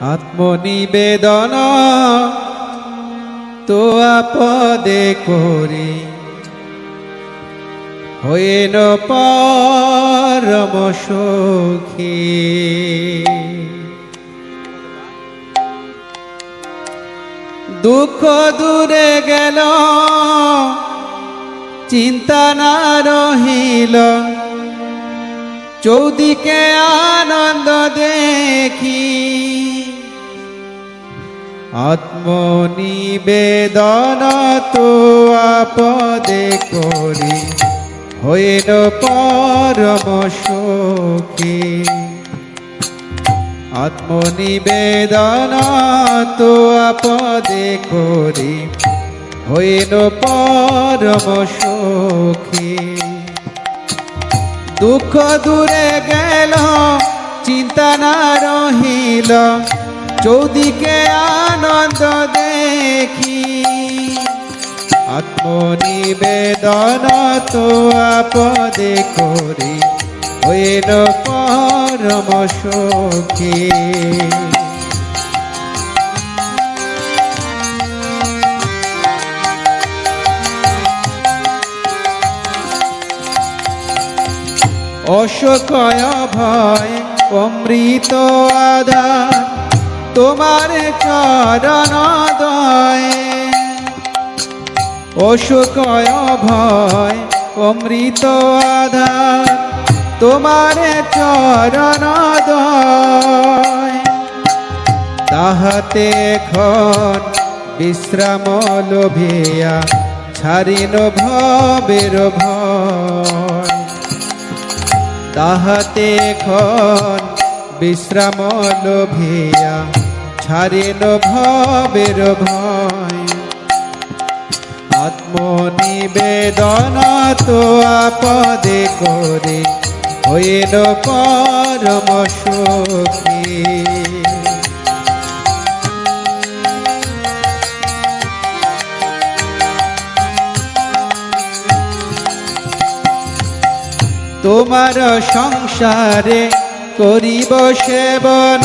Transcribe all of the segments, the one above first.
আত্মনিবেদন তো আপদে করি। হইন পরম সখী দুঃখ দূরে গেল, চিন্তা না রহিল। চৌদিকে আনন্দ দেখি। আত্মনিবেদন তো আপদে করি, হইল পরম সখী। আত্মনিবেদন তো আপদে করি, হইল পরম সখী। দুঃখ দূরে গেল, চিন্তা না রহিল চৌদিকে আনন্দ দেখি। আত্মনিবেদন তো আপদে করি হইল পরম সখী। অশোকয় ভয় অমৃত আধার তোমার চরণ দয়। অশোকয় ভয়, অমৃত আধার, তোমার চরণ দয়। তাহাতে এখন বিশ্রাম লোভিয়া, ছাড়িন ভবের ভয়। তাহাতে এখন বিশ্রাম লোভিয়া ছাড়িল ভবের ভয়। আত্মনিবেদন তো আপদে করে হইল পরম সখী। তোমার সংসারে করিব সেবন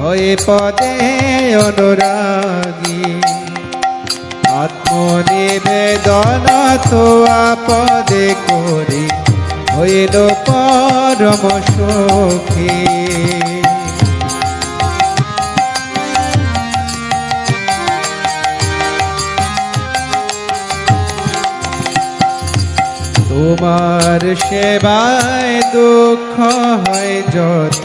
হয়ে পদে অনুরাগী। আত্মনিবেদন তো আপদে করি, হইল পরম সখী। তোমার সেবায় দুঃখ হয় যত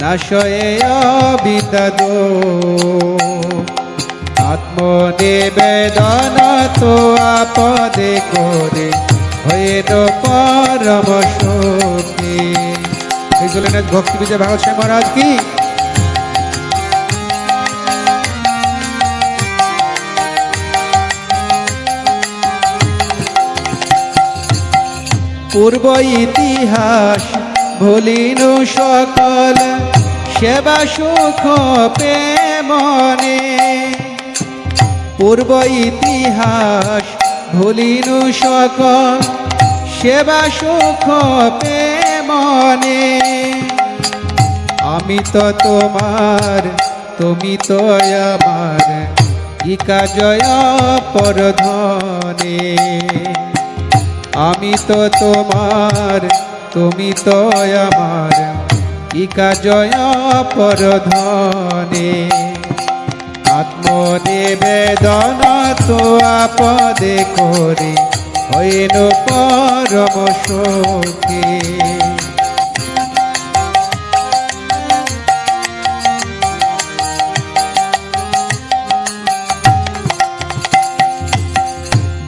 নাশয়ে বিদাদ আত্মনিবেদন তো আপদে করে, হইল পরম সখী এই জন্য ভক্তি বিজয় ভাগবত স্বামী মহারাজ কি? পূর্ব ইতিহাস ভুলিনু সকল সেবা সুখ প্রেমনে। পূর্ব ইতিহাস ভুলিনু সকল সেবা সুখ প্রেমনে। আমি তো তোমার, তুমি তো আমার কি কাজয় পরধনে। আমি তো তোমার তুমি তো আমার কি কাজয় পরধনে। আত্মনিবেদন তো আপদে করি, হইল পরম সুখী।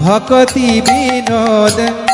ভকতি বিনোদ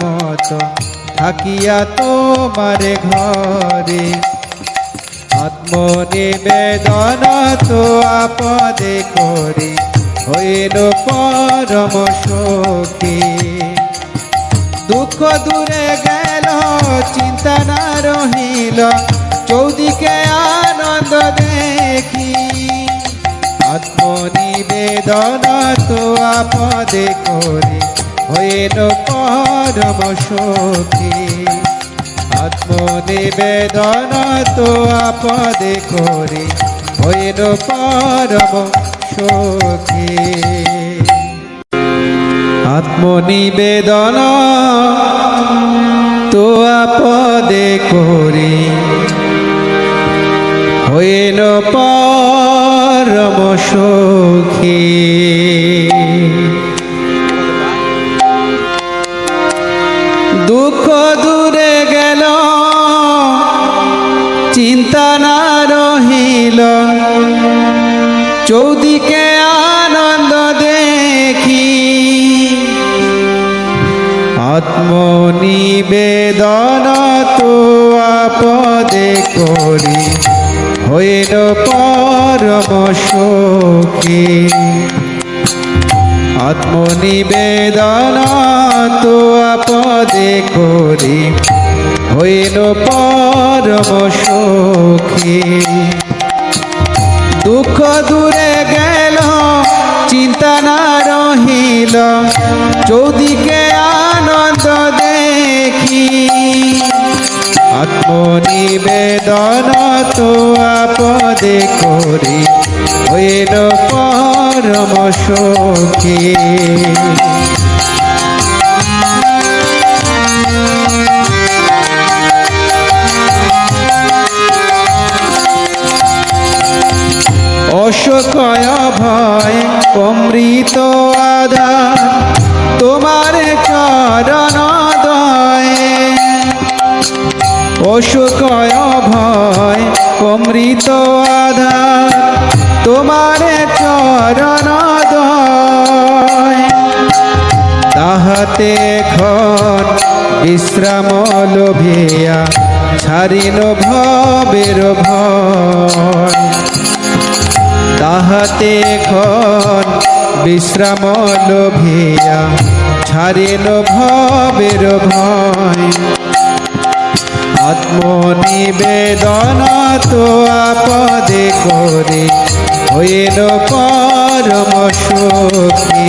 মত থাকিয়া তোমার ঘরে। আত্মনিবেদন তো আপদে করে, হইল পরম সখী। দুঃখ দূরে গেল, চিন্তা না রহিল, চৌদিকে আনন্দ দেখি। আত্মনিবেদন তো আপদে করে, হইল পরম সখী আত্মনিবেদন তো আপদে করে, হইল পরম সখী। আত্মনিবেদন তো আপদে করি, হইল পরম সখী। আত্মনিবেদন তো আপদে করি, হইল পরম সখী আত্মনিবেদন তো আপদে করি, হইল পরম সখী দুঃখ দূরে গেল, চিন্তা না রহিল চৌদিকে আনন্দ দেখি আত্মনিবেদন তো আপদে করি হইল পরম সখী। অশোকয় ভয় অমৃত আধার তোমার চরণ দয়ে। অশোকয় ভয় অমৃত আধার তোমার চরণ দয়। তাহাতে খন বিশ্রাম লোভিয়া, ছাড়িল ভবের ভয়। তাহাতে খন বিশ্রাম লোভিয়া ছাড়িল ভবের ভয়। আত্মনিবেদন তো আপদে করে হইল পরম সখী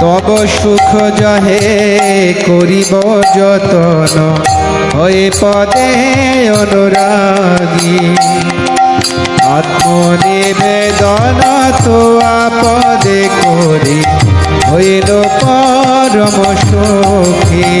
তব সুখ জহে করিব যতন। হয়ে পদে অনুরাগী। আত্মনিবেদন তো আপদে করি। হইল পরম সখী।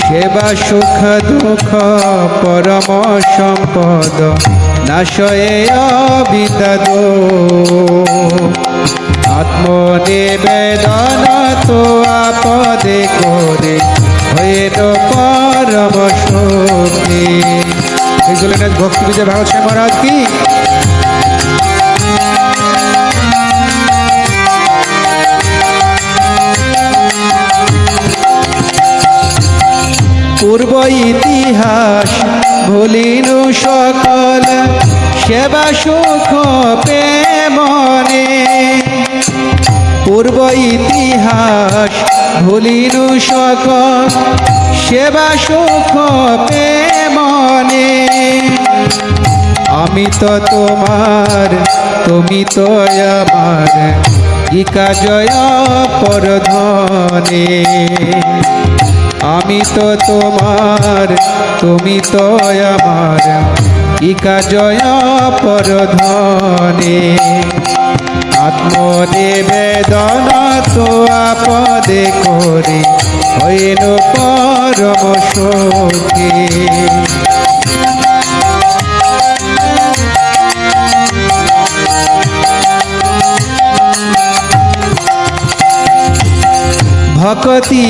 সেবা সুখ দুঃখ, পরম সম্পদ নাশয়ে বিদাদ আত্মনিবেদন তো আপদে করে তো পরম সুখী। এগুলো ভক্তি বিজয় স্বামী মহারাজ কি? পূর্ব ইতিহাস, ভুলিনু সকল সেবা, সুখ প্রেমনে পূর্ব ইতিহাস, ভুলিনু সকল সেবা, সুখ প্রেমনে আমি তো তোমার, তুমি তো আমার ইকা জয় পরধনে। আমি তো তোমার, তুমি তো আমার। ইকা জয় পরধনে। আত্মনিবেদন তো আপদে করে, হইল পরম সখী। ভকতি